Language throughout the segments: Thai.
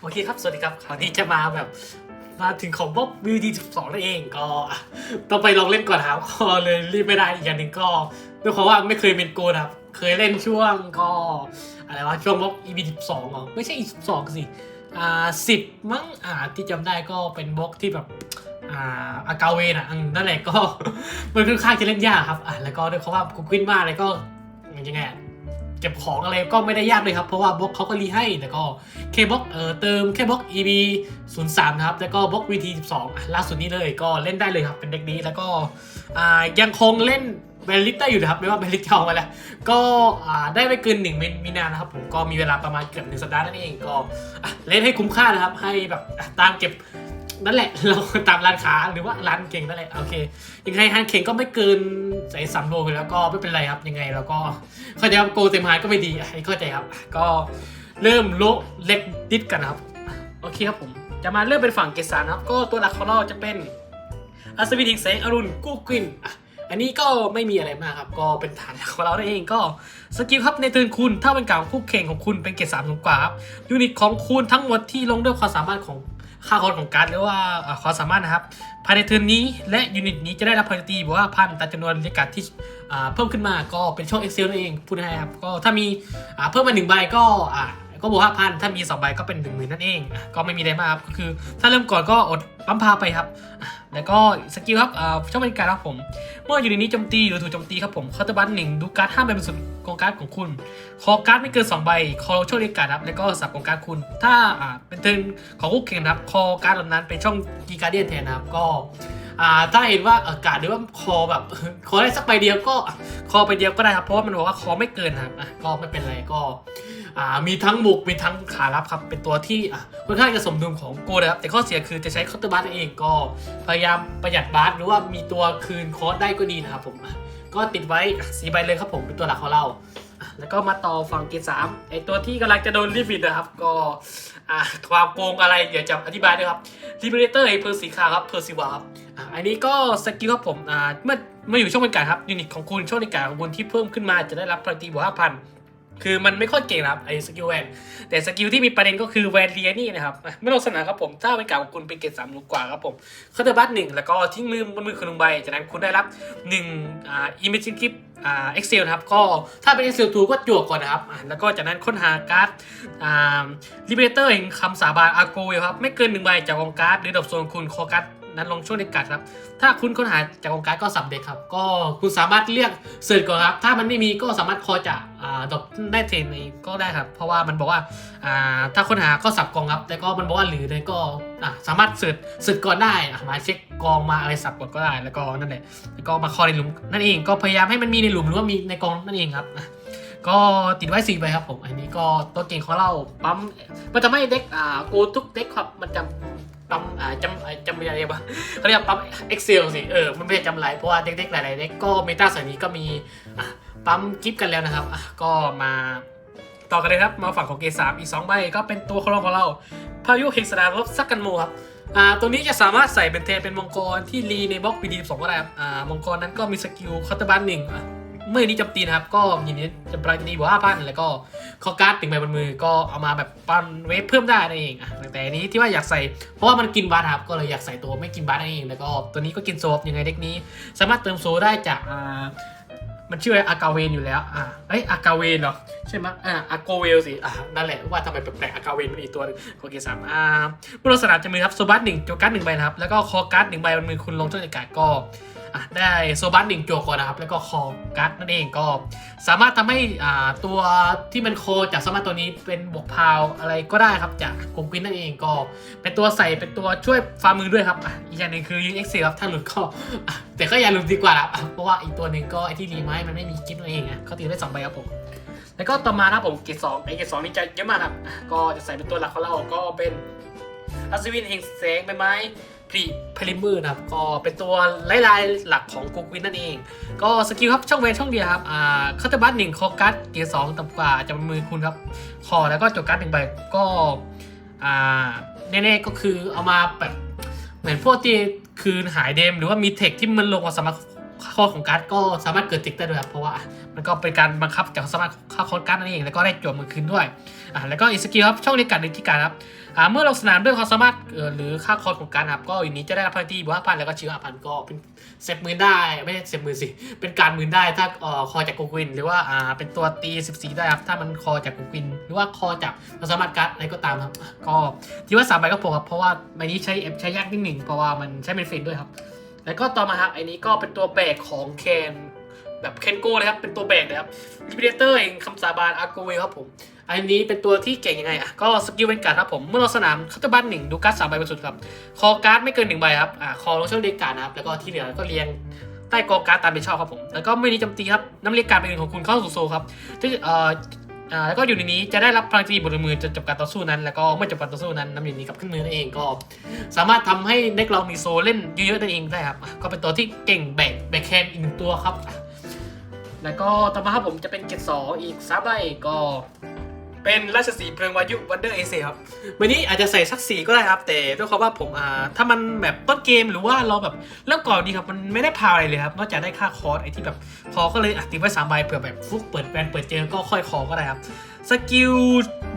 โอเคครับ สวัสดีครับ คราวนี้จะมาแบบมาถึงของบ๊อบวิวดีสองนั่นเองก็ต้องไปลองเล่นก่อนครับก็เลยรีบไม่ได้อีกอย่างหนึ่งก็ด้วยความว่าไม่เคยเป็นโกนะครับ เคยเล่นช่วงก็อะไรวะช่วงบ๊อบ EP สิบสองอ๋อไม่ใช่ EP สิบสองสิอ่าสิบมั้งอ่าที่จำได้ก็เป็นบล็อกที่แบบอ่าอากาเวนอะนั่นแหละก็มันค่อนข้างจะเล่นยากครับอะแล้วก็ด้วยความว่ากูกวินมากเลยก็ยังไง เก็บของอะไรก็ไม่ได้ยากเลยครับ เพราะว่าบล็อกเขาก็รีให้แต่ก็เคบล็อกเอ่อเติมแค่บล็อก EB 0 3นะครับ แล้วก็บล็อก VT 12อะล่าสุดนี้เลยก็เล่นได้เลยครับเป็นเด็กนี้แล้วก็อ่ายังคงเล่นเบลลิกได้อยู่นะครับไม่ว่าเบลลิกจะเอามาแล้ว ก็อ่าได้ไม่เกิน1มีนานะครับผมก็มีเวลาประมาณเกือบหนึ่งสัปดาห์นั่นเองก็เล่นให้คุ้มค่านะครับ ให้แบบตามเก็บ นั่นแหละ เราตามร้านค้าหรือว่าร้านเก่งนั่นแหละโอเคยังไงฮันเข่งก็ไม่เกินใส่สามโลไปแล้วก็ไม่เป็นไรครับยังไงเราก็เข้าใจว่าโกเต็มไฮก็ไม่ดีอะเข้าใจครับ ก็เริ่มโละเล็กดิดกันครับโอเคครับผมจะมาเริ่มเป็นฝั่งเกสารนครับ ก็ตัวหลักของเราจะเป็นอัศวินหิงแสงอรุณกู้กวินอะอันนี้ก็ไม่มีอะไรมากครับ ก็เป็นฐานของเราเองก็สกิลครับในเทิร์นคุณถ้าเป็นกลางคู่แข่งของคุณเป็นเกสามสูงกว่าครับยูนิตของคุณทั้งหมดที่ลงด้วยความสามารถของ ค่าคอดของการหรือว่าความสามารถนะครับ ภายในเทิร์นนี้และยูนิตนี้จะได้รับพลังตีบอกว่าพันตามจำนวนเลขการดที่เพิ่มขึ้นมาก็เป็นช่อง Excel นั่นเองพูดง่ายครับก็ถ้ามีเพิ่มมาหนึ่งใบก็ก็บวกห้าพันถ้ามีสองใบก็เป็นหนึ่งหมื่นนั่นเอง ก็ไม่มีอะไรมากครับก็คือ ถ้าเริ่มก่อนก็อดปั๊มพาไปครับ แล้วก็สกิลครับอ่าช่องบริการครับผม เมื่ออยู่ในนี้โจมตีหรือถูกโจมตีครับผมคอร์ตบัตหนึ่งดูการ์ดห้ามใบบนสุดกองการ์ดของคุณ คอการ์ดไม่เกิน 2 ใบ คอช่องเรียกการ์ดครับ แล้วก็สับกองการ์ดคุณ ถ้าอ่าเป็นเทิร์นของคู่แข่งนะครับ คอการ์ดเหล่านั้นเป็นช่องกีการ์เดียนแทนนะครับ ก็ ถ้าเห็นว่าอากาศหรือว่าคอแบบคอได้สักใบเดียวก็คอใบเดียวก็ได้ครับเพราะว่ามันบอกว่าคอไม่เกินครับก็ไม่เป็นไรก็อ่ามีทั้งบุกมีทั้งขารับครับเป็นตัวที่ค่อนข้างจะสมดุลของโกนะครับแต่ข้อเสียคือจะใช้คาน์เตอร์บัสเองก็พยายามประหยัดบัสหรือว่ามีตัวคืนคอร์สได้ก็ดีนะครับผมก็ติดไว้สีใบเลยครับผมเป็นตัวหลักของเราแล้วก็มาต่อฝั่งเกรดสามไอตัวที่กำลังจะโดนรีบิดนะครับก็อ่าความโกงอะไรเดี๋ยวจะอธิบายด้วยครับรีเบเรเตอร์ไอเพอร์สีขาวครับเพอร์ซิวาครับ อันนี้ก็สกิลครับผมอ่าเมื่อเมื่ออยู่ช่องบรรยากาศครับยูนิตของคุณช่องบรรยากาศของคุณที่เพิ่มขึ้นมาจะได้รับพลังตีบวกห้าพันคือมันไม่ค่อยเก่งครับไอ้สกิลแวนแต่สกิลที่มีประเด็นก็คือแวนเลียนี่นะครับไม่ต้องสนามครับผมถ้าบรรยากาศของคุณเป็นเกรดสามกว่าครับผมเคาน์เตอร์บัสหนึ่งแล้วก็ทิ้งลืมบนมือคุณลงใบจากนั้นคุณได้รับหนึ่งอ่าอิมเมจินกิฟอ่า Excel นะครับก็ถ้าเป็น Excel 2ก็จวกก่อนนะครับแล้วก็จากนั้นค้นหาการ์ดอ่า Liberator แห่งคำสาบานอาโกครับไม่เกินหนึ่งใบจากกองการ์ดหรือดอกโซนคุณคอการ์ด นั้นลงช่วงเด็กกัดครับ ถ้าคุณค้นหาจากกองการ์ดก็สับเด็กครับ ก็คุณสามารถเรียกเสิร์ชก่อนครับ ถ้ามันไม่มีก็สามารถคอจากอ่าดอกได้เทรนเองก็ได้ครับ เพราะว่ามันบอกว่าอ่าถ้าค้นหาก็สับกองครับ แต่ก็มันบอกว่าหรือเลยก็อ่าสามารถเสิร์ชเสิร์ชก่อนได้มาเช็คกองมาอะไรสับก่อนก็ได้ แล้วก็นั่นแหละ แล้วก็มาคอในหลุมนั่นเอง ก็พยายามให้มันมีในหลุมหรือว่ามีในกองนั่นเองครับก็ติดไว้สี่ใบครับผม อันนี้ก็ตัวเก่งของเราปั๊มมันจะไม่เด็กอ่ากูทุกเด็กครับ มันจำ ปั๊มอ่าจำอ่าจำอะไรบ้างเขาเรียกปั๊ม Excel สิเออมันไม่ใช่จำไรเพราะว่าเด็กๆหลายๆเด็กก็เมตาสายนี้ก็มีอะปั๊มกิฟกันแล้วนะครับอะก็มาต่อกันเลยครับมาฝั่งของเกสามอีกสองใบก็เป็นตัวของเราของเรา พายุเฮกสดาลบซักกันโมครับอ่าตัวนี้จะสามารถใส่เป็นเทเป็นมังกรที่รีในบล็อกปีดีสองก็ได้ครับอ่ามังกรนั้นก็มีสกิลคอร์ตบันหนึ่งอะ เมื่อนี้จำตีนะครับ ก็ยินดีจะปลายดีบวกห้าพันแล้วก็คอการ์ดติ่งไปบนมือก็เอามาแบบปันเวฟเพิ่มได้นั่นเองอะแต่อันนี้ที่ว่าอยากใส่เพราะว่ามันกินบาร์ครับก็เลยอยากใส่ตัวไม่กินบาร์นั่นเอง แล้วก็ตัวนี้ก็กินโซฟยังไงเด็กนี้ สามารถเติมโซได้จากอ่ามันชื่ออากาเวนอยู่แล้ว อ่าเอ้ยอากาเวนเหรอ ใช่ไหมอ่าอาโกเวลสิ อ่า นั่นแหละ ว่าทำไมแปลกๆอากาเวนมันอีกตัวนึงโอเคสามอ่าเมื่อลงสนามจะมีครับโซบัสหนึ่งโจการ์ดหนึ่งใบนะครับ แล้วก็คอการ์ดหนึ่งใบบนมือคุณลงช่องอากาศก็ ได้โซบัสหนึ่งโจก่อนนะครับ แล้วก็คอการ์ดนั่นเองก็สามารถทำให้ตัวที่มันโคจากสมาร์ทตัวนี้เป็นบวกพาวอะไรก็ได้ครับจากกลุ่มกวินนั่นเองก็ เป็นตัวใส่เป็นตัวช่วยฟาร์มมือด้วยครับอีกอย่างหนึ่งคือยิงเอ็กซ์ครับถ้าหลุดก็แต่ก็อย่าหลุดดีกว่าครับเพราะว่าอีกตัวหนึ่งก็ไอที่รีไม้มันไม่มีกิฟต์นั่นเองอะเขาตีได้สองใบครับผมแล้วก็ต่อมานะครับผมเกรดสองไอเกรดสองนี่จะเยอะมากครับก็จะใส่เป็นตัวหลักของเราก็เป็นอัศวินแห่งแสงใบไม้ พรีพลิมือนะครับ ก็เป็นตัวไล่ลายหลักของกุกวินนั่นเอง ก็สกิลครับช่องเวนช่องเดียวครับอ่าคาตบัสหนึ่งคอการ์ดเกียร์สองต่ำกว่าจะเป็นมือคุณครับคอแล้วก็จดการ์ดหนึ่งใบก็อ่าแน่ๆก็คือเอามาแบบเหมือนพวกที่คืนหายเดม หรือว่ามีเทคที่มันลงมาสามารถคอของการ์ดก็สามารถเกิดติ๊กได้ด้วยครับ เพราะว่า มันก็เป็นการบังคับจากสามารถค่าคอร์การ์ดนั่นเองแล้วก็ได้จวบมือคืนด้วยอ่าแล้วก็อีกสกิลครับช่องในการในที่การครับอ่าเมื่อลงสนามด้วยความสามารถหรือค่าคอร์ของการครับก็อย่างนี้จะได้รับพลังที่บวกห้าพันแล้วก็ชิวห้าพันก็เป็นเซฟมือได้ไม่ใช่เซฟมือสิเป็นการมือได้ถ้าเอ่อคอจากกูกวิน หรือว่าอ่าเป็นตัวตี14ได้ครับถ้ามันคอจากกูกวิน หรือว่าคอจากความสามารถการ์ดอะไรก็ตามครับ ก็ที่ว่าสามใบก็พอครับเพราะว่าใบนี้ใช้ใช้ยากนิดหนึ่งเพราะว่ามันใช้เป็นเฟนด้วยครับแล้วก็ต่อมาครับไอ้นี้ก็เป็นตัวแบกของเคน แบบเคนโก้เลยครับเป็นตัวแบกนะครับลิเบเตอร์เองคำสาบานอาร์โกเวครับผมอันนี้เป็นตัวที่เก่งยังไงอะก็สกิลเป็นการดครับผมเมื่อเราสนามคัตเตอร์บัตหนึ่งดูการ์ดสามใบบนสุดครับคอการ์ดไม่เกินหนึ่งใบครับอ่าคอลงช่องเรียกการดนะครับแล้วก็ที่เหลือก็เรียงใต้กอการ์ดตามเป็นชอบครับผมแล้วก็ไม่นี้จำตีครับน้ำเรียกการดเป็นของคุณเข้าสู่โซครับที่เอ่ออ่าแล้วก็อยู่ในนี้จะได้รับพลังจีบนมือจนจบการต่อสู้นั้น แล้วก็เมื่อจบการต่อสู้นั้นน้ำอยู่นี้กับขึ้นมือนั่นเองก็ สามารถทำให้เด็กเรามีโซลเล่นเยอะๆนั่นเองได้ครับก็เป็นตัวที่เก่งแบกแบกแคนอีกหนึ่งตัวครับ แล้วก็ต่อมาครับผมจะเป็นเกตสองอีกสามใบก็เป็นราชสีเพลิงวายุวันเดอร์เอเซครับวันนี้อาจจะใส่สักสีก็ได้ครับ แต่ด้วยความว่าผมอ่าถ้ามันแบบต้นเกมหรือว่าเราแบบเริ่มก่อนดีครับมันไม่ได้พาวอะไรเลยครับนอกจากได้ค่าคอร์สไอที่แบบคอก็เลยอะติดไว้สามใบเผื่อแบบฟุกเปิดแบนเปิดเจอก็ค่อยคอก็ได้ครับสกิล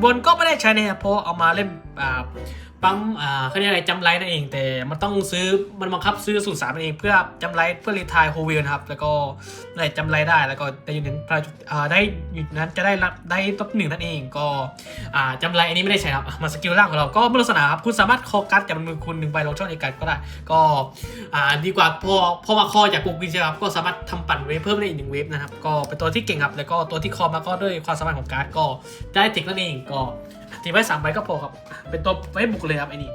บนก็ไม่ได้ใช้นะครับเพราะเอามาเล่นอ่า ปั๊มอ่าเขาเรียกอะไรจำไรนั่นเองแต่มันต้องซื้อมันบังคับซื้อสูตรสามนั่นเองเพื่อจำไรเพื่อรีทายโฮวิลนะครับ แล้วก็ได้จำไรได้แล้วก็ได้อยู่ในพระอ่าได้อยู่นั้นจะได้รับได้ลบหนึ่งนั่นเองก็อ่าจำไรอันนี้ไม่ได้ใช้ครับมาสกิลล่างของเราก็เมื่อลักษณะครับคุณสามารถคอการ์ดจากมือคุณหนึ่งใบลงช่องเอการก็ได้ ก็อ่าดีกว่าพอพอมาคอจากกุกวินใช่ครับก็สามารถทำปั่นเวฟเพิ่มได้อีกหนึ่งเวฟนะครับก็เป็นตัวที่เก่งครับแล้วก็ตัวที่คอมาก็ด้วยความสามารถของการ์ดก็ได้ติกนั่นเองก็ ตีไว้สามใบก็พอครับ เป็นตัวไว้บุกเลยครับไอ้นี่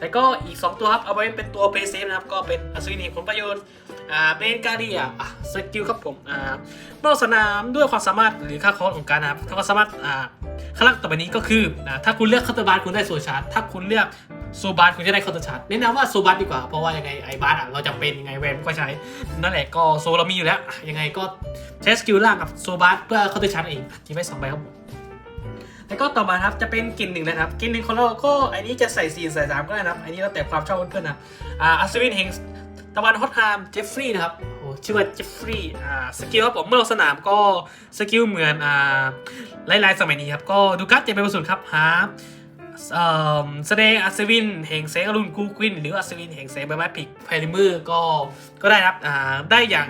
แล้วก็อีก 2 ตัวครับ เอาไว้เป็นตัวเพย์เซฟนะครับ ก็เป็นอัศวินีผลประโยชน์อ่าเบนการเดียอะสกิลครับผมอ่าเมื่อสนามด้วยความสามารถหรือค่าคอร์สของการนะครับเขาก็สามารถอ่าข้างล่างต่อไปนี้ก็คืออ่าถ้าคุณเลือกคัตเตอร์บาร์คุณได้โซชาร์ถ้าคุณเลือกโซบาร์คุณจะได้คัตเตอร์ชาร์จแนะนำว่าโซบาร์ดีกว่า เพราะว่ายังไงไอ้บาร์อะเราจะเป็นยังไงแวนก็ใช้ นั่นแหละก็โซเรามีอยู่แล้วยังไงก็ใช้สกิลล่างกับโซบาร์เพื่อคัตเตอร์ชาร์เองทิ้งไว้สองใบครับผม แล้วก็ต่อมาครับจะเป็นกลิ่นหนึ่งนะครับกลิ่นหนึ่งของเราก็อันนี้จะใส่สี่ใส่สามก็ได้นะครับ อันนี้แล้วแต่ความชอบเพื่อนๆนะอ่าอัศวินแห่งตะวันฮอตไทม์เจฟฟรีย์นะครับโอ้ชื่อว่าเจฟฟรีย์อ่าสกิลครับผมเมื่อลงสนามก็สกิลเหมือนอ่าไล่ๆสมัยนี้ครับก็ดูการ์ดเจ็บไปประสุดครับหาเอ่อแสดงอัศวินแห่งแสงอรุณกูกวิน หรืออัศวินแห่งแสงใบไม้ผลิกไพริมือก็ก็ได้ครับอ่าได้อย่าง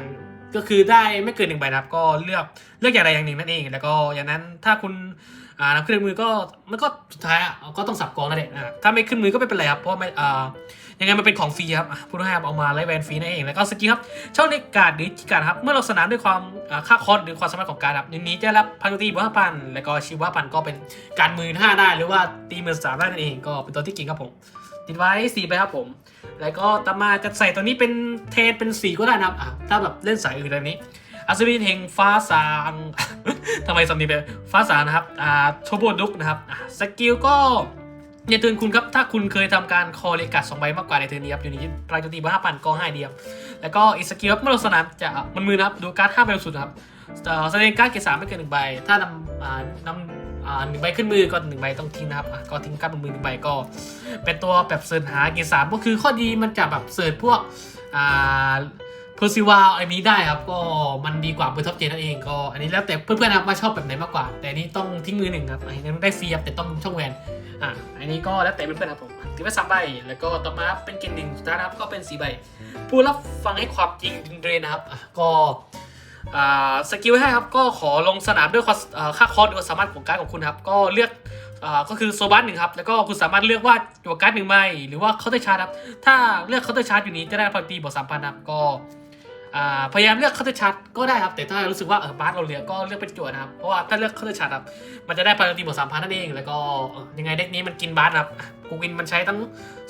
ก็คือได้ไม่เกินหนึ่งใบนะครับก็เลือกเลือกอย่างใดอย่างหนึ่งนั่นเอง แล้วก็อย่างนั้นถ้าคุณอ่านำขึ้นมือก็มันก็สุดท้ายอะก็ต้องสับกองนั่นแหละอะถ้าไม่ขึ้นมือก็ไม่เป็นไรครับเพราะว่าไม่อ่ายังไงมันเป็นของฟรีครับอะผู้ให้ครับเอามาไล่แวนฟรีนั่นเองแล้วก็สกิลครับช่องในการดหรือการดครับเมื่อเราสนามด้วยความอ่าค่าคอสหรือความสามารถของการครับนี้จะรับพันตีบวกห้าพันแล้วก็ชิวห้าพันก็เป็นการมือห้าได้หรือว่าตีมือสามได้นั่นเองก็เป็นตัวที่เก่งครับผม ติดไว้สี่ไปครับผม แล้วก็ต่อมาจะใส่ตัวนี้เป็นเทนเป็นสีก็ได้นะครับอะถ้าแบบเล่นสายอื่นแบบนี้อัศวินแห่งฟ้าสางทำไมสำนียงเป็นฟ้าสางนะครับอ่าโชโบดุกนะครับอ่าสกิลก็ในเทิร์นคุณครับ ถ้าคุณเคยทำการคอเลกัดสองใบมากกว่าในเทิร์นนี้ครับอยู่นี้พลังโจมตีบ้าห้าพันก็ให้เดียวแล้วก็อีกสกิลครับเมื่อลงสนามจะมันมือนะครับ ดูการ์ดห้าใบสุดนะครับเอ่อแสดงการ์ดเกรดสามไม่เกินหนึ่งใบ ถ้านำอ่านำ อ่าหนึ่งใบขึ้นมือก็หนึ่งใบต้องทิ้งนะครับก็ทิ้งการ์ดบนมือหนึ่งใบก็ เป็นตัวแบบเสิร์ชหาเกรดสามก็คือข้อดีมันจะแบบเสิร์ชพวกอ่าเพอร์ซิวาอันนี้ได้ครับก็มันดีกว่าเบอร์ท็อปเจนนั่นเองก็อันนี้แล้วแต่เพื่อนๆนะครับว่าชอบแบบไหนมากกว่า แต่อันนี้ต้องทิ้งมือหนึ่งครับอันนี้ได้ฟรีครับแต่ต้องช่องแวนอะอันนี้ก็แล้วแต่เพื่อนๆครับผมถือว่าสามใบแล้วก็ต่อมาเป็นเกณฑ์หนึ่งสุดท้ายนะครับก็เป็นสี่ใบผู้รับฟังให้ความจริงดินเรนนะครับก็ สกิลให้ครับก็ขอลงสนามด้วยความอ่าค่าคอร์สหรือความสามารถของการของคุณครับ ก็เลือกอก็คือโซบัสหนึ่งครับ แล้วก็คุณสามารถเลือกว่าตัวการ์ดหนึ่งใบหรือว่าเคาน์เตอร์ชาร์ดครับ ถ้าเลือกเคาน์เตอร์ชาร์ดอยู่นี้จะได้พลังตีบวกสามพันครับก็ พยายามเลือกคัตเตอร์ชัดก็ได้ครับ แต่ถ้ารู้สึกว่าเออบาสเราเหลือก็เลือกเป็นจั่วนะครับ เพราะว่าถ้าเลือกคัตเตอร์ชัดครับ มันจะได้พลังตีบวกสามพันนั่นเอง แล้วก็ยังไงเด็กนี้มันกินบาสครับกูกินมันใช้ทั้ง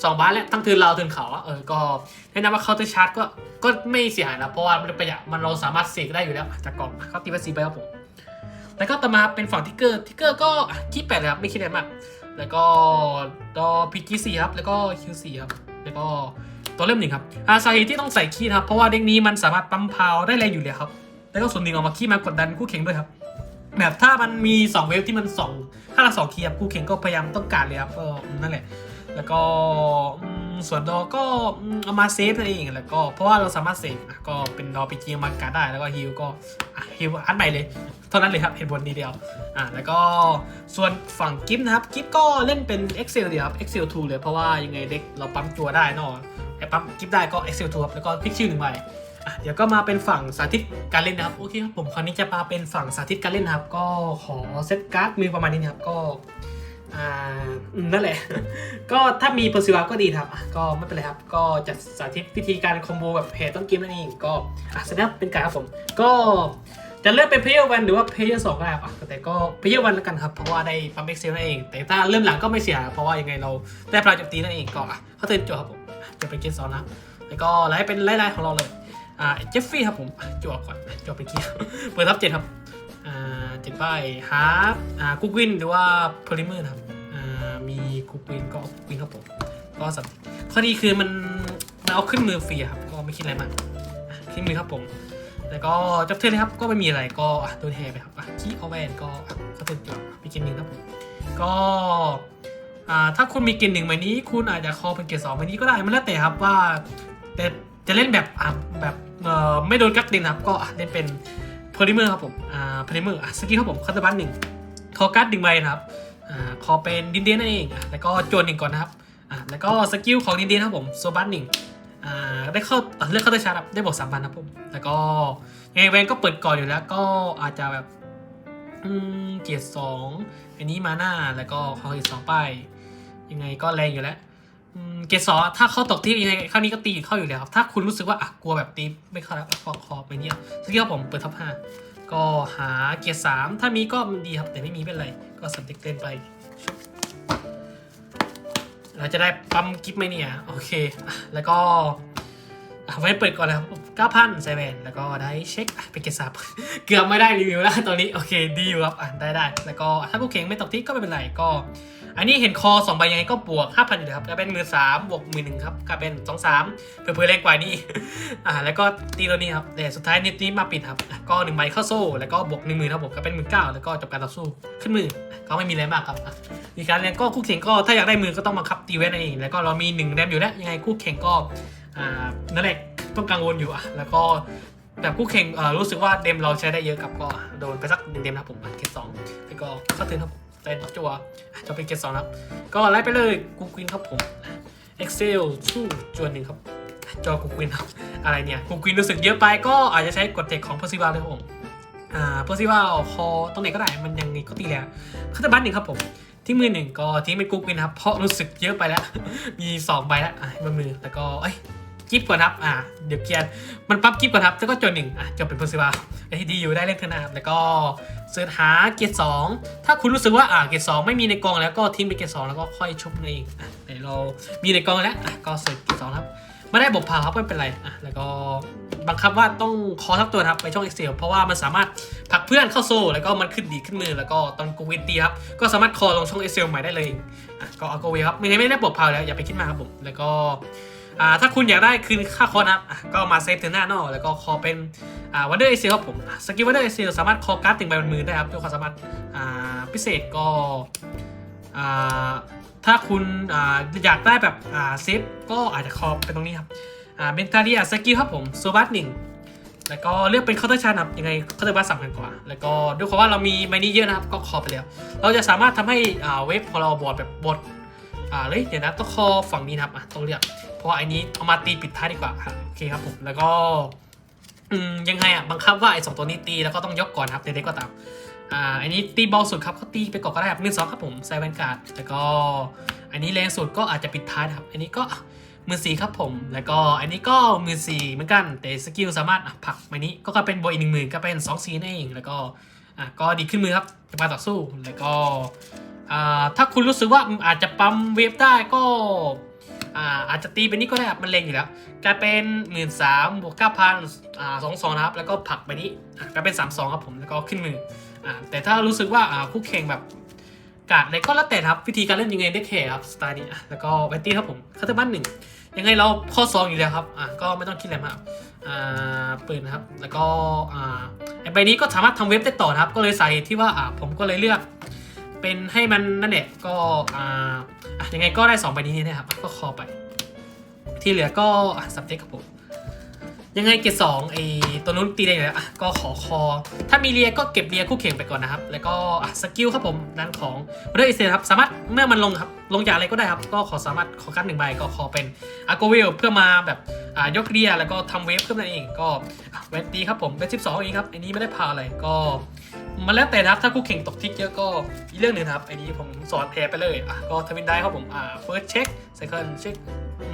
สองบาสและทั้งทืนเราทืนเขาอะเออ ก็แนะนำว่าคัตเตอร์ชัดก็ ก็ไม่เสียหายนะเพราะว่ามันประหยัด มันเราสามารถเสกได้อยู่แล้วจากกล่องเขาตีไปสีไปครับผม แล้วก็ต่อมาเป็นฝั่งทิกเกอร์ ทิกเกอร์ก็อะคิดแปดเลยครับ ไม่คิดอะไรมาก แล้วก็ดอพีจีสี่ครับ แล้วก็คิวสี่ครับ แล้วก็ ตัวเล่มหนึ่งครับอาสาเหตุที่ต้องใส่คีย์นะครับเพราะว่าเด็กนี้มันสามารถปั๊มพาวได้แรงอยู่เลยครับแล้วก็ส่วนหนึ่งเอามาคีย์มากดดันคู่แข่งด้วยครับแบบถ้ามันมี 2 เวฟที่มัน2ถ้าละสองคีย์ครับคู่แข่งก็พยายามต้องการเลยครับก็นั่นแหละ แล้วก็ส่วนดอก็เอามาเซฟนั่นเองแล้วก็เพราะว่าเราสามารถเซฟอะก็เป็นดอไปจีมาการดได้แล้วก็ฮิลก็ฮิลอันใหม่เลยเท่านั้นเลยครับเหตุผลนี้เดียวอะแล้วก็ส่วนฝั่งกิฟนะครับกิฟก็เล่นเป็น Excel เดียวครับ Excel 2เลยเพราะว่ายังไงเด็กเราปั๊มตัวได้นอะ ไอ้ปั๊มกิฟต์ได้ก็ Excel 2ครับแล้วก็พลิกชื่อหนึ่งใบเดี๋ยวก็มาเป็นฝั่งสาธิตการเล่นนะครับโอเคครับผมคราวนี้จะมาเป็นฝั่งสาธิตการเล่นนะครับ ก็ขอเซตการ์ดมือประมาณนี้นะครับก็อ่านั่นแหละ ก็ถ้ามีเปอร์ซิวาก็ดีครับ ก็ไม่เป็นไรครับ ก็จะสาธิตวิธีการคอมโบแบบเพจต้นเกมนั่นเองก็อะสร็จแล้วเป็นการครับผม ก็จะเลือกเป็นเพลเยอร์วันหรือว่าเพลเยอร์สองก็ได้ครับแต่ก็เพลเยอร์วันแล้วกันครับ เพราะว่าได้ปั๊มเอ็กเซลนั่นเอง แต่ถ้าเริ่มหลังก็ไม่เสีย เพราะว่ายังไงเราได้พลังโจมตีนั่นเองก็อะเขาเตือนจั่วครับผม จะเป็นเกมสองนะแล้วก็ไล่เป็นไล่ๆของเราเลยอ่าเจฟฟี่ครับผมจั่วก่อนจั่วเป็นเกียร์เปิดทับเจ็ดครับอ่าเจ็ดใบฮาร์ปอ่ากุ๊กวินหรือว่าโพลิเมอร์ครับอ่ามีคุกวินก็คุกวินครับผมก็สับข้อดีคือมันมันเอาขึ้นมือฟรีครับก็ไม่คิดอะไรมากขึ้นมือครับผมแล้วก็จับเทอร์เลยครับก็ไม่มีอะไรก็โดนแฮไปครับอะขี้เอาแวนก็อะก็ตื่นจบมีเกณฑ์หนึ่งครับผมก็ ถ้าคุณมีเกณฑ์หนึ่งใบนี้ คุณอาจจะคอเป็นเกณฑ์สองใบนี้ก็ได้มันแล้วแต่ครับว่าแต่จะเล่นแบบแบบเอ่อไม่โดนกักดินครับก็อะเล่นเป็นโพลิเมอร์ครับผมอ่าโพลิเมอร์สกิลครับผมคัตเตอร์บันหนึ่งคอการ์ดดึงใบนะครับอ่าขอเป็นดินเดียนนั่นเองอะแล้วก็โจนหนึ่งก่อนนะครับอ่าแล้วก็สกิลของดินเดียนครับผมโซบัสหนึ่งอ่าได้เข้าเลือกเข้าได้ชาร์จได้บวกสามพันครับผมแล้วก็ยังไงเวนก็เปิดก่อนอยู่แล้วก็อาจจะแบบเกียร์สองอันนี้มาหน้าแล้วก็เขาเกียร์สองไป ยังไงก็แรงอยู่แล้วเกสอถ้าเข้าตกที่ยังไงครั้งนี้ก็ตีเข้าอยู่แล้วครับ ถ้าคุณรู้สึกว่าอะกลัวแบบตีไม่เข้าแล้วคอคอไปเนี่ยสกิลผมเปิดท็อปห้าก็หาเกียร์สามถ้ามีก็มันดีครับแต่ไม่มีเป็นไร ก็สับเด็กเล่นไป เราจะได้ปั๊มกิฟต์ไหมเนี่ย โอเค แล้วก็อะไว้เปิดก่อนนะครับเก้าพันเซเว่นแล้วก็ได้เช็คอะเป็นเกียร์สามเกือบไม่ได้รีวิวแล้วตอนนี้ โอเค ดีอยู่ครับ อะได้ได้ แล้วก็ถ้าผู้เข่งไม่ตกที่ก็ไม่เป็นไรก็ อันนี้เห็นคอสองใบยังไงก็บวกห้าพันอยู่แล้วครับก็เป็นมือสามบวกมือหนึ่งครับก็เป็นสองสามเผื่อๆแรงกว่านี้อ่าแล้วก็ตีตัวนี้ครับแต่สุดท้ายนิดนี้มาปิดครับ ก็หนึ่งใบเข้าโซ่แล้วก็บวกหนึ่งมื่นครับผมก็เป็นมื่นเก้าแล้วก็จบการต่อสู้ขึ้นมือก็ไม่มีอะไรมากครับอีการเรียนก็คู่แข่งก็ถ้าอยากได้มือก็ต้องบังคับตีเวทนั่นเองแล้วก็เรามีหนึ่งแรมอยู่แล้วยังไงคู่แข่งก็อ่านั่นแหละต้องกังวลอยู่อะแล้วก็แบบคู่แข่งรู้สึกว่าเดมเราใช้ได้เยอะกับก็โดนไปสักหนึ่งเดมนะผมเกตสองแล้วก็เข้าเทิร์นครับ แต่จัวจะเป็นเกตสองครับ ก็ไล่ไปเลยกูควินครับผม Excel ชู่จวนหนึ่งครับ จอกูควินครับ อะไรเนี่ยกูควินรู้สึกเยอะไปก็อาจจะใช้กดเทคของเพอร์ซิวาเลยครับผม อ่าเพอร์ซิวาคอตรงไหนก็ได้ มันยังไงก็ตีแล้วคัตเตอร์บัตหนึ่งครับผม ที่มือหนึ่งก็ทิ้งเป็นกูควินครับ เพราะรู้สึกเยอะไปแล้ว มีสองใบแล้วอะบนมือ แล้วก็ เอ้ย กิฟก่อนครับ อ่า เดี๋ยวเกียร์มันปั๊บกิฟก่อนครับ แล้วก็จนหนึ่งอะจบเป็นเพอร์ซิวาไอ้ดีอยู่ได้เล่นเท่านั้นแล้วก็เสิร์ชหาเกียร์สองถ้าคุณรู้สึกว่าอ่าเกียร์สองไม่มีในกองแล้วก็ทิ้งไปเกียร์สองแล้วก็ค่อยชุบนั่นเองอะเดี๋ยวเรามีในกองแล้วอะก็เสิร์ชเกียร์สองครับไม่ได้บกพาครับไม่เป็นไรอะแล้วก็บังคับว่าต้องคอทักตัวครับไปช่อง Excel เพราะว่ามันสามารถผลักเพื่อนเข้าโซ่แล้วก็มันขึ้นดีขึ้นมือแล้วก็ตอนกูวินตีครับก็สามารถคอลงช่อง Excel ใหม่ได้เลยอะก็เอาโกเวครับไม่งั้นไม่ได้บกพาแล้วอย่าไปคิดมากครับผมแล้วก็ อ่าถ้าคุณอยากได้คืนค่าคอนะครับก็มาเซฟเทอร์หน้านอกแล้วก็คอเป็นอ่าวันเดอร์เอเซลครับผมสกิลวันเดอร์เอเซลสามารถคอการ์ดติ่งใบบนมือได้ครับด้วยความสามารถอ่าพิเศษก็อ่าถ้าคุณอ่าอยากได้แบบอ่าเซฟก็อาจจะคอเป็นตรงนี้ครับอ่าเบนทาริอาสกิลครับผมโซบัสหนึ่งแล้วก็เลือกเป็นเคาน์เตอร์ชาร์ครับยังไงเคาน์เตอร์บัสสำคัญกว่า แล้วก็ด้วยความว่าเรามีไมนี้เยอะนะครับก็คอไปแล้ว เราจะสามารถทำให้อ่าเวฟของเราบอดแบบบอดอ่าเลยเดี๋ยวนะต้องคอฝั่งนี้นะครับอะต้องเลือก เพราะไอ้นี้เอามาตีปิดท้ายดีกว่าครับโอเคครับผมแล้วก็อืมยังไงอะบังคับว่าไอ้สองตัวนี้ตีแล้วก็ต้องยกก่อนครับเด็กๆก็ตามอ่าอันนี้ตีเบาสุดครับก็ตีไปก่อนก็ได้ครับหนึ่งสองครับผมไซเวนการ์ดแล้วก็อันนี้แรงสุดก็อาจจะปิดท้ายครับ อันนี้ก็มือสีครับผม แล้วก็อันนี้ก็มือสีเหมือนกัน แต่สกิลสามารถอะผลักไปนี้ก็กลายเป็นบวกอีกหนึ่งหมื่นก็เป็นสองสีนั่นเอง แล้วก็อะก็ดีขึ้นมือครับจะมาต่อสู้แล้วก็อ่าถ้าคุณรู้สึกว่าอาจจะปั๊มเวฟได้ก็ อ่าอาจจะตีไปนี้ก็ได้ครับมันเล็งอยู่แล้วกลายเป็นหมื่นสามบวกเก้าพันอ่าสองสองนะครับ แล้วก็ผักไปนี้กลายเป็นสามสองครับผมแล้วก็ขึ้นมืออ่าแต่ถ้ารู้สึกว่าอ่าคู่แข่งแบบกาดอะไรก็แล้วแต่ครับวิธีการเล่นยังไงได้แค่ครับสไตล์นี้แล้วก็แบตตี้ครับผมคัตเตอร์บันหนึ่งยังไงเราข้อซองอยู่แล้วครับอะก็ไม่ต้องคิดอะไรมากอ่าปืนนะครับแล้วก็อ่าไอ้ใบนี้ก็สามารถทำเว็บได้ต่อนะครับ ก็เลยใส่ที่ว่าอ่าผมก็เลยเลือก เป็นให้มันนั่นแหละก็อ่าอะยังไงก็ได้สองใบนี้นะครับ ก็คอไป ที่เหลือก็อสับเด็กครับผมยังไงเกรดสองไอตัวนู้นตีได้อยู่แล้วอะก็ขอคอ ถ้ามีเรียก็เก็บเรียคู่เข่งไปก่อนนะครับ แล้วก็อะสกิลครับผมด้านของเรื่องอิเซครับสามารถเมื่อมันลงครับลงจากอะไรก็ได้ครับ ก็ขอสามารถขอการดหนึ่งใบก็ขอเป็นอาโกเวลเพื่อมาแบบอ่ายกเรียแล้วก็ทำเวฟเพิ่มนั่นเองก็เวฟตีครับผมเป็นสิบสองเองครับอันนี้ไม่ได้พาอะไรก็ มันแล้วแต่นะครับถ้าคู่เข่งตกทิกเยอะก็อีกเรื่องหนึ่งครับไอันนี้ผมสอนแพ้ไปเลยอะก็ทวินได้ครับผมอ่าเฟิร์สเช็คเซคันด์เช็ค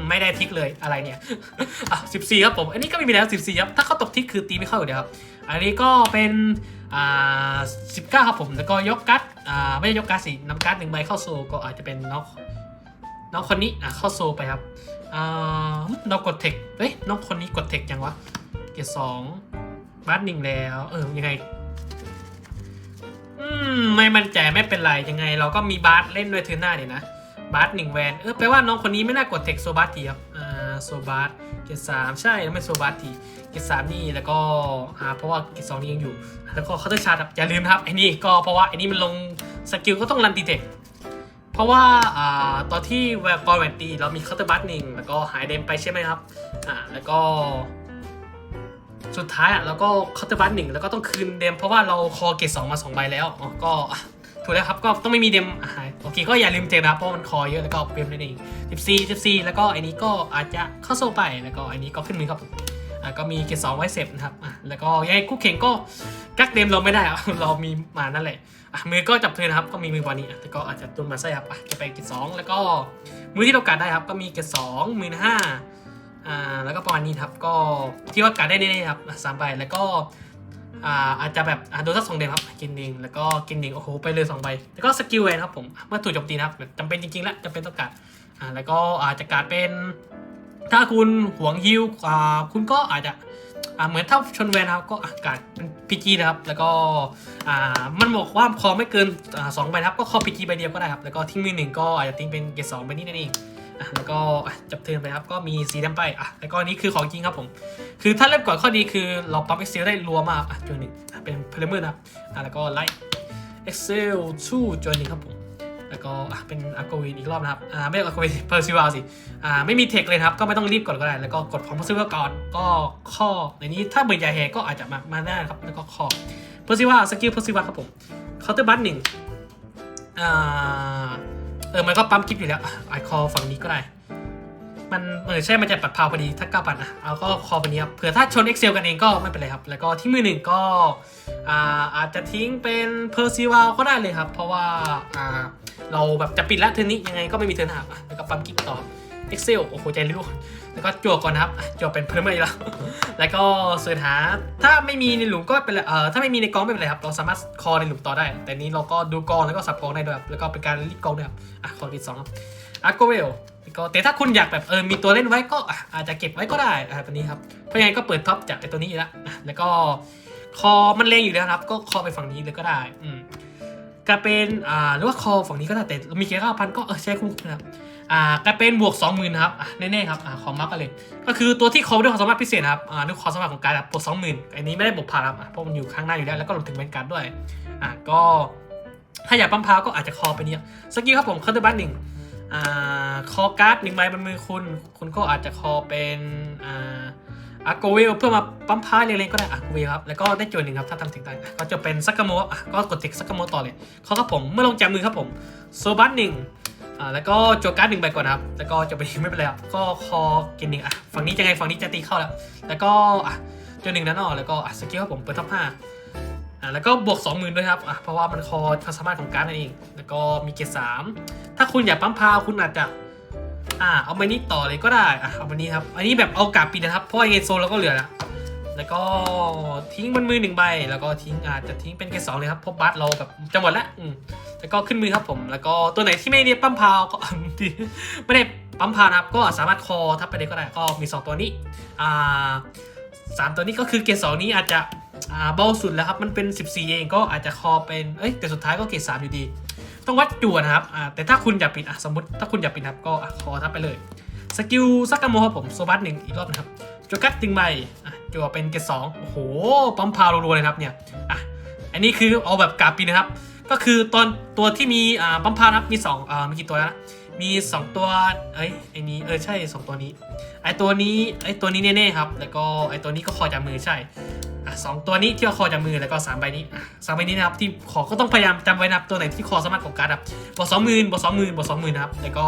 ไม่ได้ทิกเลยอะไรเนี่ยอะสิบสี่ครับผมอันนี้ก็ไม่มีแล้วสิบสี่ครับถ้าเขาตกทิกคือตีไม่เข้าอยู่เดียวครับอันนี้ก็เป็นอ่าสิบเก้าครับผมแล้วก็ยกการ์ดอ่าไม่ใช่ยกการ์ดสินำการ์ดหนึ่งใบเข้าโซก็อาจจะเป็นน้องน้องคนนี้อะเข้าโซไปครับอ่าน้องกดเทคเฮ้ยน้องคนนี้กดเทคยังวะเกียร์สองบาร์หนึ่งแล้วเออยังไง ไม่มั่นใจไม่เป็นไรยังไง เราก็มีบาร์เล่นด้วยเทอร์หน้าเนี่ยนะบาร์หนึ่งแวนเออแปลว่าน้องคนนี้ไม่น่ากดเทคโซบาร์ทีครับอ่าโซบาร์เกียร์สามใช่ไม่โซบาร์ทีเกียร์สามนี่แล้วก็อ่าเพราะว่าเกียร์สองนี่ยังอยู่ แล้วก็เคาน์เตอร์ชาร์จครับอย่าลืมนะครับไอ้นี่ก็เพราะว่าไอ้นี่มันลงสกิลก็ต้องรันตีเทคเพราะว่าอ่าตอนที่แวร์กอร์แวนตีเรามีเคาน์เตอร์บัตหนึ่งแล้วก็หายเดมไปใช่ไหมครับอ่าแล้วก็ สุดท้ายอะเราก็คาน์เตอร์บัตหนึ่งแล้วก็ต้องคืนเดมเพราะว่าเราคอเกตสองมาสองใบแล้วอ๋อก็ถูกแล้วครับก็ต้องไม่มีเดมหายโอเคก็อย่าลืมเจนะครับเพราะมันคอเยอะแล้วก็เปรียมนั่นเอง14 14 แล้วก็ไอ้นี้ก็อาจจะเข้าโซ่ไปแล้วก็ไอ้นี้ก็ขึ้นมือครับอะก็มีเกตสองไว้เสพนะครับอะแล้วก็ยังไงคู่แข่งก็กักเดมเราไม่ได้อะเรามีมานั่นแหละอะมือก็จับเธอนะครับก็มีมือวันนี้อะแต่ก็อาจจะตุนมาใส่ครับอะจะไปเกตสองแล้วก็มือที่เรากัดได้ครับก็มีเกตสองมือห้า อ่าแล้วก็ประมาณนี้ครับก็ที่ว่าการได้แน่ครับสามใบแล้วก็อ่าอาจจะแบบโดนสักสองเดมครับกินหนึ่งแล้วก็กินหนึ่งโอ้โหไปเลยสองใบแล้วก็สกิลแวนครับผมเมื่อถูกโจมตีนะครับจำเป็นจริงๆแล้วจำเป็นต้องการอ่าแล้วก็อาจจะการเป็น ถ้าคุณหวงฮิวอ่าคุณก็อาจจะอ่าเหมือนถ้าชนแวนครับก็อากาศเป็นพีจีนะครับ แล้วก็อ่ามันบอกว่าคอไม่เกินอ่าสองใบครับก็คอพีจีใบเดียวก็ได้ครับแล้วก็ทิ้งมือหนึ่งก็อาจจะทิ้งเป็นเกรดสองใบนี้นั่นเอง แล้วก็จับเทินไปครับก็มีสีดำไปอะแล้วก็อันนี้คือของจริงครับผม คือถ้าเริ่มก่อนข้อดีคือเราปั๊ม Excel ได้รัวมากอะจนหนึ่งเป็นเพลเมอร์นะอะแล้วก็ไลท์ Excel ชูจนหนึ่งครับผมแล้วก็อะเป็นอากวินอีกรอบนะครับอ่าไม่ใช่อากวินเพอร์ซิวาสิอ่าไม่มีเทคเลยครับก็ไม่ต้องรีบกดก็ได้ แล้วก็กดของเพอร์ซิวาก่อนก็ข้อในนี้ถ้าเบิร์ใหญ่แฮก็อาจจะมามาได้ครับแล้วก็ข้อเพอร์ซิวาสกิลเพอร์ซิวาครับผมเคาน์เตอร์บัตหนึ่งอ่า เออมันก็ปั๊มคลิปอยู่แล้วอะไอคอฝั่งนี้ก็ได้ มันเออใช่มันจะปัดพาวพอดีถ้าเก้าปัดนะเอาก็คอฝั่งนี้ครับเผื่อถ้าชน Excel กันเองก็ไม่เป็นไรครับ แล้วก็ที่มือหนึ่งก็อ่าอาจจะทิ้งเป็นเพอร์ซิวาก็ได้เลยครับ เพราะว่าอ่าเราแบบจะปิดแล้วเทอร์นี้ยังไงก็ไม่มีเทอร์นหักอะแล้วก็ปั๊มคลิปต่อ Excel โอ้โหใจรู้แล้วก็จั่วก่อนนะครับจั่วเป็นเพลเมอร์อีกแล้วแล้วก็เสิร์ชหาถ้าไม่มีในหลุมก็เป็นเอ่อถ้าไม่มีในกองไม่เป็นไรครับเราสามารถคอในหลุมต่อได้ แต่นี้เราก็ดูกองแล้วก็สับกองได้ด้วยครับแล้วก็เป็นการรีดกองด้วยครับอะคอที่สองครับอาร์โกเวลก็แต่ถ้าคุณอยากแบบเออมีตัวเล่นไว้ก็อาจจะเก็บไว้ก็ได้อะแบบนี้ครับเพราะยังไงก็เปิดท็อปจากไอตัวนี้แล้วแล้วก็คอมันเลงอยู่แล้วครับ ก็คอไปฝั่งนี้เลยก็ได้อืมก็เป็นอ่าหรือว่าคอฝั่งนี้ก็ได้แต่มีแค่เก้าพันก็เออใช้คุ้มนะครับ อ่ากลายเป็นบวก 20,000นะครับแน่ๆครับอของมาร์กกันเลยก็คือตัวที่เขาด้วยความสามารถพิเศษครับอ่าด้วยความสามารถของการครับบวก20,000อันนี้ไม่ได้บวกพาครับเพราะมันอยู่ข้างหน้าอยู่แล้วแล้วก็รวมถึงแวนการ์ดด้วยอะก็ถ้าอยากปั๊มพาวก็อาจจะคอไปเนี่ยสกิลครับผมเคาน์เตอร์บัตหนึ่งอ่าคอการ์ดหนึ่งใบบนมือคุณ คุณก็อาจจะคอเป็นอ่าอาโกเวลเพื่อมาปั๊มพาเล็กๆก็ได้อาโกเวลครับ แล้วก็ได้จทย์หนึ่งครับ ถ้าทำถึงได้ก็จะเป็นซักกโมอะก็กดเทคซักกโมต่อเลยเขาครับผม เมื่อลงจากมือครับผมโซบัตหนึ่ง อ่าแล้วก็โจการ์ดหนึ่งใบก่อนนะครับ แล้วก็จะไปไม่เป็นไรครับก็คอกินหนึ่งอะฝั่งนี้จะไงฝั่งนี้จะตีเข้าแล้ว แล้วก็อะโจหนึ่งนั้นออกแล้วก็อะสกิลครับผมเปิดท็อปห้าอ่าแล้วก็บวกสองหมื่นด้วยครับอะเพราะว่ามันคอความสามารถของการ์ดนั่นเอง แล้วก็มีเกรดสามถ้าคุณอยากปั๊มพาวคุณอาจจะอ่าเอาใบนี้ต่อเลยก็ได้อะเอาใบนี้ครับ อันนี้แบบเอากาบปิดนะครับเพราะว่าเอโซนเราก็เหลือแล้ว แล้วก็ทิ้งบนมือหนึ่งใบ แล้วก็ทิ้งอาจจะทิ้งเป็นเกสองเลยครับเพราะบัสเราแบบจะหมดละอืมแล้วก็ขึ้นมือครับผม แล้วก็ตัวไหนที่ไม่ได้ปั๊มพาวก็ไม่ได้ปั๊มพาวนะครับ ก็สามารถคอทับไปเลยก็ได้ก็มี 2 ตัวนี้อ่าสามตัวนี้ก็คือเกรดสองนี้อาจจะอ่าเบาสุดแล้วครับ มันเป็น 14 เองก็อาจจะคอเป็น เอ้ย แต่สุดท้ายก็เกรดสามอยู่ดี ต้องวัดจั่วนะครับอ่าแต่ถ้าคุณอยากปิดอะสมมติถ้าคุณอยากปิดนะครับก็คอทับไปเลย สกิลซักกาโมครับผมโซบัสหนึ่งอีกรอบนะครับโจกัสติงใบอะจัวเป็นเกรดสองโอ้โหปั๊มพาวรัวๆเลยครับเนี่ยอะอันนี้คือเอาแบบกาปีนะครับ ก็คือตอนตัวที่มีอ่าปั๊มพาวนะครับมีสองอ่ามีกี่ตัวนะมีสองตัวเอ้ยไอ้นี้เออใช่สองตัวนี้ ไอตัวนี้ไอตัวนี้แน่ๆครับ แล้วก็ไอตัวนี้ก็คอจากมือใช่อะสองตัวนี้ที่ว่าคอจากมือแล้วก็สามใบนี้สามใบนี้นะครับที่ขอก็ต้องพยายามจำไว้นะครับตัวไหนที่คอสามารถกดการ์ดครับบวกสองหมื่นบวกสองหมื่นบวกสองหมื่นนะครับแล้วก็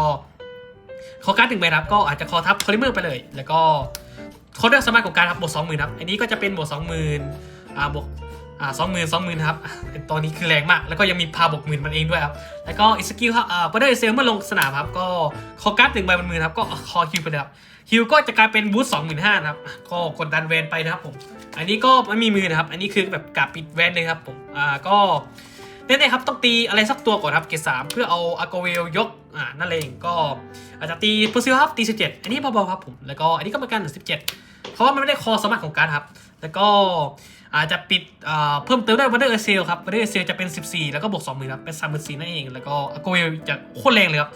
คอการ์ดหนึ่งใบครับก็อาจจะคอทับคอลิเมอร์ไปเลย แล้วก็คอเลือกสามารถกดการครับบวกสองหมื่นครับ อันนี้ก็จะเป็นบวกสองหมื่นอ่าบวกอ่าสองหมื่นสองหมื่นครับอะไอ้ตัวนี้คือแรงมาก แล้วก็ยังมีพาบวกหมื่นมันเองด้วยครับ แล้วก็อีกสกิลครับอ่าพอได้เซลเมื่อลงสนามครับก็คอการ์ดหนึ่งใบบนมือครับก็คอคิวไปเลยครับฮิวก็จะกลายเป็นบูสสองหมื่นห้าครับ ก็กดดันแวนไปนะครับผม อันนี้ก็ไม่มีมือนะครับ อันนี้คือแบบกาปิดแวนเลยครับผม อ่าก็แน่ๆครับต้องตีอะไรสักตัวก่อนครับเกสามเพื่อเอาอากเวลยก อ่านั่นเองก็อาจจะตีเพอร์ซิลครับตีสิบเจ็ดอันนี้เบาๆครับผมแล้วก็อันนี้ก็เหมือนกันสิบเจ็ดเพราะว่ามันไม่ได้คอสามารของการครับ แล้วก็อาจจะปิดเพิ่มเติมได้วันเดอร์เซลครับวันเดอร์เซลจะเป็น 14 แล้วก็บวก20,000ครับเป็น34,000นั่นเอง แล้วก็อากเวลจะโคตรแรงเลยครับ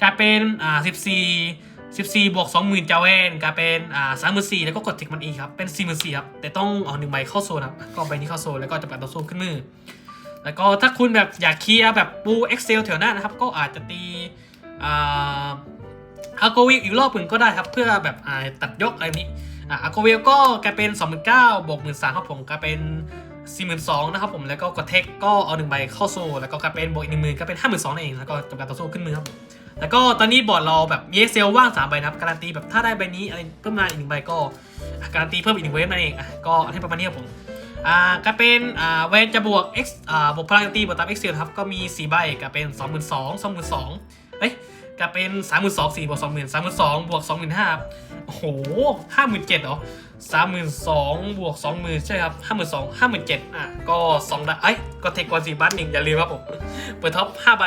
กลายเป็นอ่า14 14 บวก 20,000จาเวนกลายเป็นอ่า34,000แล้วก็กดเทคมันอีกครับ เป็น44,000ครับแต่ต้องเอาหนึ่งใบเข้าโซนครับก็ใบนี้เข้าโซนแล้วก็จะปัดต่อโซนขึ้นมือ แล้วก็ถ้าคุณแบบอยากเคลียร์แบบปู Excel แถวหน้านะครับ ก็อาจจะตี อาโกวิอีกรอบหนึ่งก็ได้ครับ เพื่อแบบตัดยกอะไรนี้อาโกวิก็กลายเป็น 29,000บวก13ครับผมกลายเป็น 42,000นะครับผมแล้วก็กดเทคก็เอาหนึ่งใบเข้าโซนแล้วก็กลายเป็นบวกอีกหนึ่งหมื่นก็เป็น52,000นั่นเองแล้วก็จบการต่อสู้ขึ้นมือครับแล้วก็ตอนนี้บอร์ดเราแบบมีเซลว่าง3ใบนะครับการันตีแบบถ้าได้ใบนี้อะไรเพิ่มมาอีกหนึ่งใบก็การันตีเพิ่มอีกหนึ่งเวฟนั่นเองก็ให้ประมาณนี้ครับผมอ่าก็เป็นอ่าเวนจะบวก x อ่าบวกพลังตีบวกตาม x เซลครับก็มี4ใบก็เป็น 22,000 22,000 เอ้ยก็เป็น32,000 4บวก20,000 32,000บวก25,000ครับโอ้โห57,000เหรอ32,000บวก20,000ใช่ครับ52,000 57,000อะก็2ได้เอ้ยก็เทคกอน4บัตหนึ่งอย่าลืมครับผมเปิดท็อป5ใบ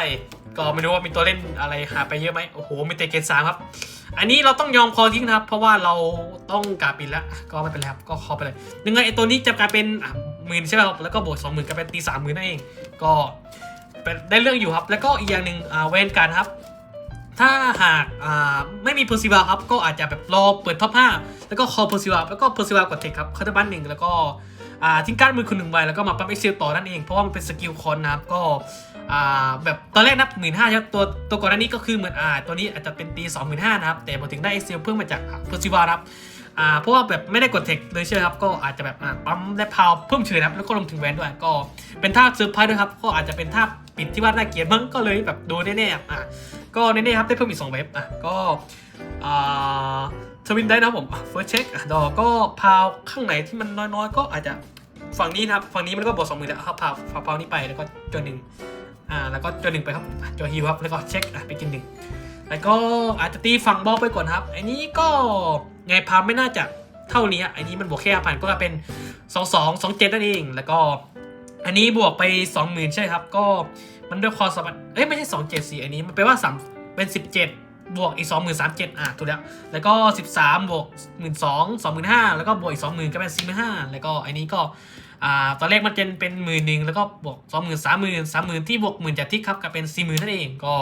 ก็ไม่รู้ว่ามีตัวเล่นอะไรหาไปเยอะไหมโอ้โหมีแต่เกรดสามครับ อันนี้เราต้องยอมคอทิ้งนะครับ เพราะว่าเราต้องกาปินแล้วก็ไม่เป็นไรครับก็คอไปเลยยังไงไอตัวนี้จะกลายเป็นหมื่นใช่ไหมครับแล้วก็บวกสองหมื่นกลายเป็นตีสามหมื่นนั่นเองก็ ได้เรื่องอยู่ครับ แล้วก็อีกอย่างหนึ่งเวนการครับ ถ้าหากไม่มีเพอร์ซิวาครับก็อาจจะแบบรอเปิดท็อปห้าแล้วก็คอเพอร์ซิวาแล้วก็เพอร์ซิวากดเทคครับคาร์บันหนึ่งแล้วก็ทิ้งการดมือคุณหนึ่งใบแล้วก็มาปั๊มเอ็กเซลต่อนั่นเองเพราะว่ามันเป็นสกิลคอนนะครับก็แบบตอนแรกนับหมื่นห้าครับตัวตัวก่อนหน้านี้ก็คือเหมือนอ่าตัวนี้อาจจะเป็นตีสองหมื่นห้านะครับแต่พอถึงได้เอ็กเซลเพิ่มมาจากเพอร์ซิวาครับ อ่าเพราะว่าแบบไม่ได้กดเทคเลยใช่ไหมครับก็อาจจะแบบปั๊มได้พาวเพิ่มเฉยนะครับแล้วก็ลงถึงแวนด้วยก็เป็นท่าเซอร์ไพรส์ด้วยครับก็อาจจะเป็นท่าปิดที่ว่าน่าเกียดมั้งก็เลยแบบดนแน่ๆอ่าก็แน่ๆครับได้เพิ่มอีกสองเว็บอะก็อ่าทวินได้นะผมเฟิร์สเช็คดอกก็พาวข้างไหนที่มันน้อยๆ ก็อาจจะฝั่งนี้ครับฝั่งนี้มันก็บวกสองหมื่นแล้วครับพาวพาวพาวนี้ไปแล้วก็จนหนึ่งอ่าแล้วก็จอหนึ่งไปครับจอฮิวครับแล้วก็เช็คอะไปกินหนึ่งแล้วก็อาจจะตีฝั่งบอลไปก่อนครับ อันนี้ก็ ไงพามไม่น่าจะเท่านี้อันนี้มันบวกแค่ผ่านก็เป็นสองสองสองเจ็ดนั่นเอง แล้วก็ อันนี้บวกไปสองหมื่นใช่ครับ ก็มันด้วยความสมบัติเอ้ยไม่ใช่สองเจ็ดสี่อันนี้มันแปลว่าสามเป็นสิบวกอีกสองหมื่นสามเจ็ดอะถูกแล้ว แล้วก็สิบวกหมื่นสองสองหมื่นห้าแล้วก็บวกอีกสองหมื่นก็เป็นสี่หมื่นห้าแล้วก็อันนี้ก็อ่าตอนแรกมันจะเป็นหมื่นหนึ่งแล้วก็บวกสองหมื่นสามหมื่นสามหมื่นที่บวกหมื่นจากทิกครับก็เป็นสี่หมื่นนั่นเองก็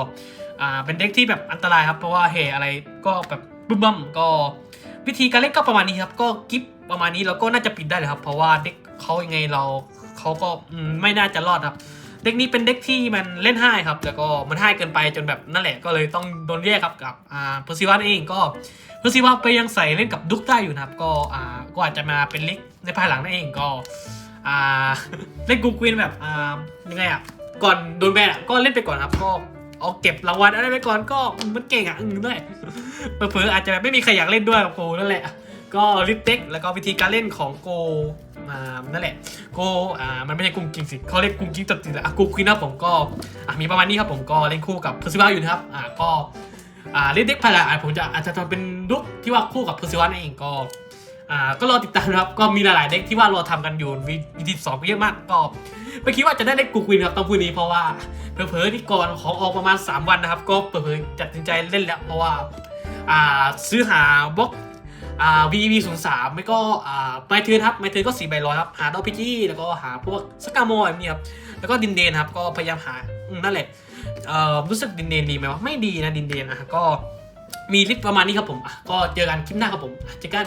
อ่าเป็นเด็กที่แบบอันตรายครับ เพราะว่าเฮอะไรก็แบบบึ้มบั้มก็ วิธีการเล่นก็ประมาณนี้ครับ ก็กิฟประมาณนี้เราก็น่าจะปิดได้เลยครับ เพราะว่าเด็กเขายังไงเราเขาก็ไม่น่าจะรอดครับ เด็กนี้เป็นเด็กที่มันเล่นห้ครับ แล้วก็มันห้เกินไปจนแบบนั่นแหละก็เลยต้องโดนแยกครับกับอ่าเพอร์ซิวันเองก็เพอร์ซิวันไปยังใส่เล่นกับดุกได้อยู่นะครับ ก็อ่าก็อาจจะมาเป็นเล็กในภายหลังนั่นเองก็อ่าเล่นกูควีนแบบอ่ายังไงอะก่อนโดนแบนอ่ก็เล่นไปก่อนครับก็ เอาเก็บรางวัลอะไรไปก่อนก็มันเก่งอะอืมด้วยเผลอๆอาจจะไม่มีใครอยากเล่นด้วยกับโกนั่นแหละ ก็ลิปเต็กแล้วก็วิธีการเล่นของโกอ่านั่นแหละโกอ่ามันไม่ใช่กุ้งกิ้งสิเขาเรียกกุ้งกิ้งตัดติดอะกูควีนนะผมก็อะมีประมาณนี้ครับผมก็เล่นคู่กับเพอร์ซิวาอยู่นะครับอ่าก็อ่าเล่นเด็กพาราอะผมจะอาจจะทำเป็นลุกที่ว่าคู่กับเพอร์ซิวานั่นเองก็ อ่าก็รอติดตามนะครับ ก็มีหลายๆเด็กที่ว่ารอทำกันอยู่วีดีสองเยอะมากก็ไม่คิดว่าจะได้เด็กกูควินครับต้องพูดนี้เพราะว่าเผลอๆที่ก่อนของออกประมาณ 3 วันนะครับ ก็เผลอๆจัดสินใจเล่นแล้วเพราะว่าอ่าซื้อหาบล็อกอ่า VV 0 3ไม่ก็อ่าไมเทินครับไมเทินก็4ใบร้อยครับหาดอพิจี้แล้วก็หาพวกสกามอยนี่ครับแล้วก็ดินเดนครับก็พยายามหานั่นแหละเอ่อรู้สึกดินเดนดีไหมวะไม่ดีนะดินเดนนะก็มีลิสต์ประมาณนี้ครับผมก็เจอกันคลิปหน้าครับผมเจอกัน